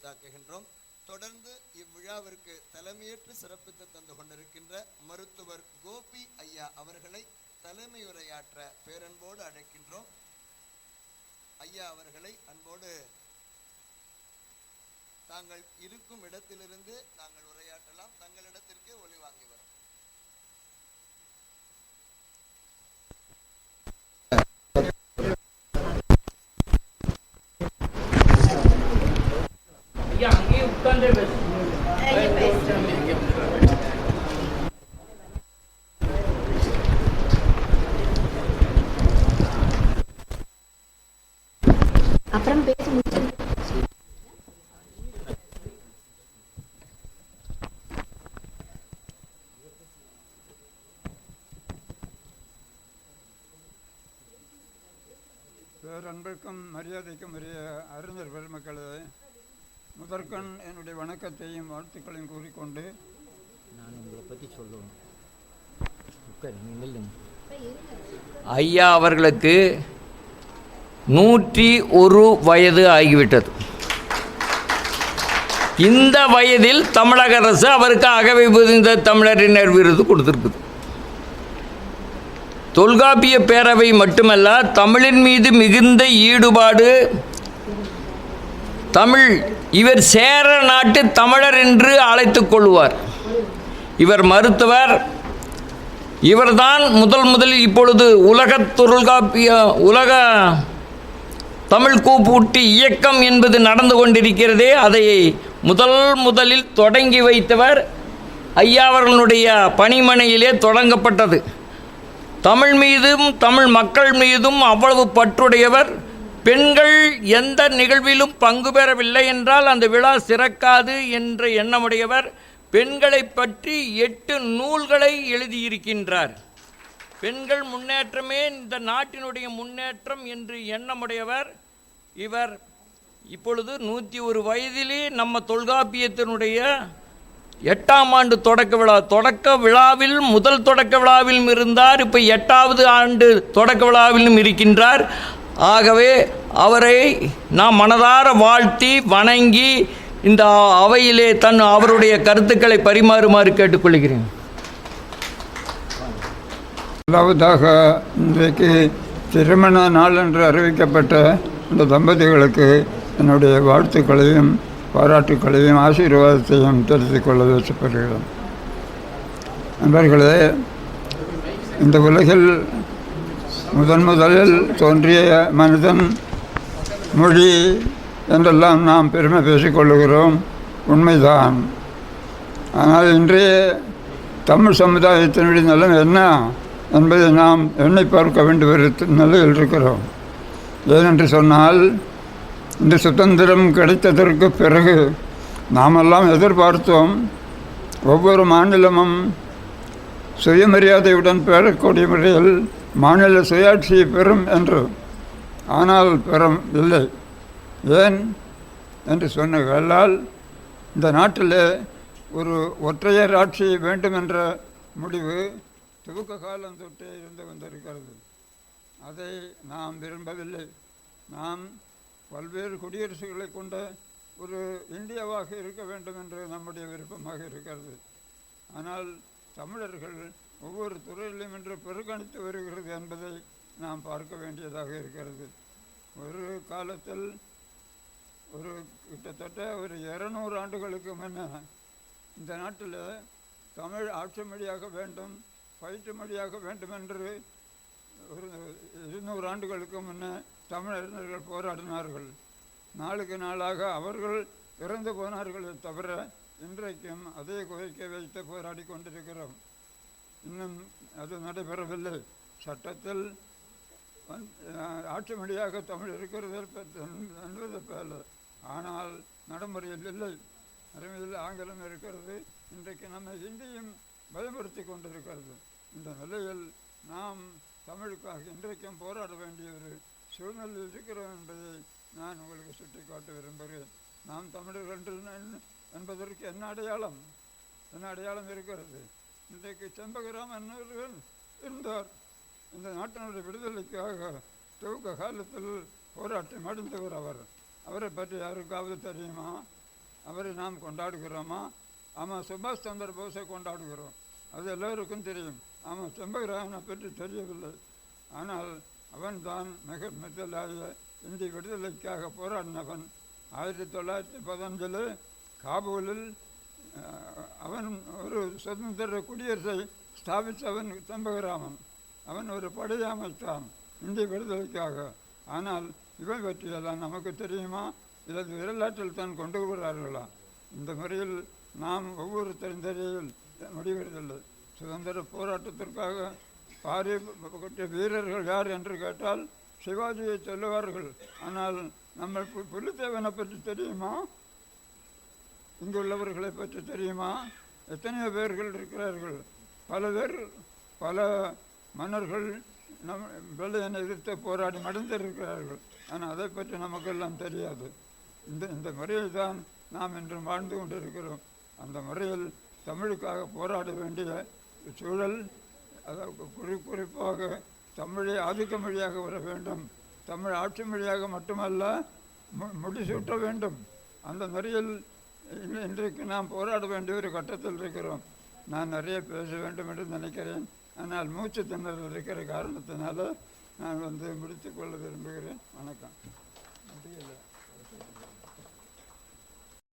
உரித்தாக்குகின்றோம் தொடர்ந்து இவ்விழாவிற்கு தலைமையேற்று சிறப்பித்து தந்து கொண்டிருக்கின்ற மருத்துவர் கோபி ஐயா அவர்களை தலைமையுரையாற்ற பேரன்போடு அழைக்கின்றோம். ஐயா அவர்களை அன்போடு தாங்கள் இருக்கும் இடத்திலிருந்து நாங்கள் உரையாற்றலாம். தங்களிடத்திற்கே ஒளி வாங்கி வரும் ஐயா அங்கேயே உட்கார்ந்தே பேசு அப்புறம் பேச முடிச்சு பேரன்பிற்கும் மரியாதைக்கும் உரிய அறிஞர் பெருமக்களே முதற்கண் என்னுடைய வணக்கத்தையும் வாழ்த்துக்களையும் கூறிக்கொண்டு நான் உங்களை பற்றி சொல்லுவேன் ஐயா அவர்களுக்கு நூற்றி ஒரு வயது ஆகிவிட்டது. இந்த வயதில் தமிழக அரசு அவருக்கு அகவை புரிந்த தமிழறிஞர் விருது கொடுத்திருக்குது. தொல்காப்பிய பேரவை மட்டுமல்ல தமிழின் மீது மிகுந்த ஈடுபாடு. தமிழ் இவர் சேர நாட்டு தமிழர் என்று அழைத்து கொள்வார். இவர் மருத்துவர். இவர்தான் முதல் முதலில் இப்பொழுது உலக தொல்காப்பிய உலக தமிழ் கூப்பூட்டி இயக்கம் என்பது நடந்து கொண்டிருக்கிறதே அதை முதல் முதலில் தொடங்கி வைத்தவர் ஐயாவர்களுடைய பணிமனையிலே தொடங்கப்பட்டது. தமிழ் மீதும் தமிழ் மக்கள் மீதும் அவ்வளவு பற்றுடையவர். பெண்கள் எந்த நிகழ்விலும் பங்கு பெறவில்லை என்றால் அந்த விழா சிறக்காது என்ற எண்ணமுடையவர். பெண்களை பற்றி எட்டு நூல்களை எழுதியிருக்கின்றார். பெண்கள் முன்னேற்றமே இந்த நாட்டினுடைய முன்னேற்றம் என்று எண்ணமுடையவர். இவர் இப்பொழுது நூற்றி ஒரு வயதிலே நம்ம தொல்காப்பியத்தினுடைய எட்டாம் ஆண்டு தொடக்க விழா தொடக்க விழாவில் முதல் தொடக்க விழாவிலும் இருந்தார். இப்போ எட்டாவது ஆண்டு தொடக்க விழாவிலும் இருக்கின்றார். ஆகவே அவரை நாம் மனதார வாழ்த்தி வணங்கி இந்த அவையிலே தன் அவருடைய கருத்துக்களை பரிமாறுமாறு கேட்டுக்கொள்கிறேன். முதலாவதாக இன்றைக்கு திருமண நாள் என்று அறிவிக்கப்பட்ட இந்த தம்பதிகளுக்கு என்னுடைய வாழ்த்துக்களையும் பாராட்டுக்களையும் ஆசீர்வாதத்தையும் தெரிந்து கொள்ள விருப்பப்படுகிறேன் நண்பர்களே இந்த உலகில் முதன் முதலில் தோன்றிய மனிதன் மொழி என்றெல்லாம் நாம் பெருமை பேசிக்கொள்ளுகிறோம் உண்மைதான். ஆனால் இன்றைய தமிழ் சமுதாயத்தினுடைய நிலம் என்ன என்பதை நாம் எண்ணி பார்க்க வேண்டிய நிலையில் இருக்கிறோம். ஏனென்று சொன்னால் இந்த சுதந்திரம் கிடைத்ததற்கு பிறகு நாமெல்லாம் எதிர்பார்த்தோம். ஒவ்வொரு மாநிலமும் சுயமரியாதையுடன் பெறக்கூடிய முறையில் மாநில சுயாட்சியை பெறும் என்று ஆனால் பெறும் இல்லை. ஏன் என்று சொன்னால் இந்த நாட்டில் ஒரு ஒற்றையர் ஆட்சி வேண்டும் என்ற முடிவு துவக்க காலம் தொட்டே இருந்து வந்திருக்கிறது. அதை நாம் விரும்பவில்லை. நாம் பல்வேறு குடியரசுகளை கொண்ட ஒரு இந்தியாவாக இருக்க வேண்டும் என்று நம்முடைய விருப்பமாக இருக்கிறது. ஆனால் தமிழர்கள் ஒவ்வொரு துறையிலும் இன்று புறக்கணித்து வருகிறது என்பதை நாம் பார்க்க வேண்டியதாக இருக்கிறது. ஒரு காலத்தில் ஒரு கிட்டத்தட்ட ஒரு இருநூறு ஆண்டுகளுக்கு முன்ன இந்த நாட்டில் தமிழ் ஆட்சி மொழியாக வேண்டும் பயிற்று மொழியாக வேண்டும் என்று ஒரு இருநூறு ஆண்டுகளுக்கு முன்னே தமிழறிஞர்கள் போராடினார்கள். நாளுக்கு நாளாக அவர்கள் இறந்து போனார்களே தவிர இன்றைக்கும் அதே கோரிக்கை வைத்து போராடி கொண்டிருக்கிறோம். இன்னும் அது நடைபெறவில்லை. சட்டத்தில் ஆட்சி மொழியாக தமிழ் இருக்கிறது என்பது போல. ஆனால் நடைமுறையில் இல்லை. அருமையில் ஆங்கிலம் இருக்கிறது. இன்றைக்கு நம்ம ஹிந்தியும் பயமுறுத்தி கொண்டிருக்கிறது. இந்த நிலையில் நாம் தமிழுக்காக இன்றைக்கும் போராட வேண்டிய ஒரு சூழ்நிலையில் இருக்கிறோம் என்பதை நான் உங்களுக்கு சுட்டிக்காட்ட விரும்புகிறேன். நாம் தமிழர்கள் என்று என்பதற்கு என்ன அடையாளம்? என்ன அடையாளம் இருக்கிறது? இன்றைக்கு செம்பகராமன் இருந்தார். இந்த நாட்டினுடைய விடுதலைக்காக துவக்க காலத்தில் போராட்டம் அடைந்தவர் அவர். அவரை பற்றி யாருக்காவது தெரியுமா? அவரை நாம் கொண்டாடுகிறோமா? ஆமாம் சுபாஷ் சந்திர போஸை கொண்டாடுகிறோம். அது எல்லோருக்கும் தெரியும். ஆமாம் செம்பகராமனை பற்றி தெரியவில்லை. ஆனால் அவன் தான் மிக மிதலாக இந்திய விடுதலைக்காக போராடினவன். ஆயிரத்தி தொள்ளாயிரத்தி பதினஞ்சில் காபூலில் அவன் ஒரு சுதந்திர குடியரசை ஸ்தாபித்தவன் தம்பகராமன். அவன் ஒரு படையை அமைத்தான் இந்திய விடுதலைக்காக. ஆனால் இவன் பற்றியெல்லாம் நமக்கு தெரியுமா? இதற்கு விரலாற்றில் தான் கொண்டு வருகிறார்களா இந்த முறையில் நாம் ஒவ்வொரு தெரியல் முடிவதில்லை சுதந்திர போராட்டத்திற்காக பாரி வீரர்கள் யார் என்று கேட்டால் சிவாஜியை சொல்லுவார்கள். ஆனால் நம்ம பு- புலித்தேவனை பற்றி தெரியுமா? இங்குள்ளவர்களை பற்றி தெரியுமா? எத்தனையோ பேர்கள் இருக்கிறார்கள். பல பேர் பல மன்னர்கள் நம் வெள்ளையனை எதிர்த்து போராடி மடிந்திருக்கிறார்கள். ஆனால் அதை பற்றி நமக்கெல்லாம் தெரியாது. இந்த இந்த முறையில் தான் நாம் இன்று வாழ்ந்து கொண்டிருக்கிறோம். அந்த முறையில் தமிழுக்காக போராட வேண்டிய சூழல் அதாவது குறி குறிப்பாக தமிழை ஆதிக்க மொழியாக வர வேண்டும். தமிழ் ஆட்சி மொழியாக மட்டுமல்ல மு- முடிசூட்ட வேண்டும். அந்த முறையில் இன்றைக்கு நாம் போராட வேண்டிய ஒரு கட்டத்தில் இருக்கிறோம். நான் நிறைய பேச வேண்டும் என்று நினைக்கிறேன். ஆனால் மூச்சு திணறல் இருக்கிற காரணத்தினால நான் வந்து முடித்துக்கொள்ள விரும்புகிறேன். வணக்கம். முடியலை.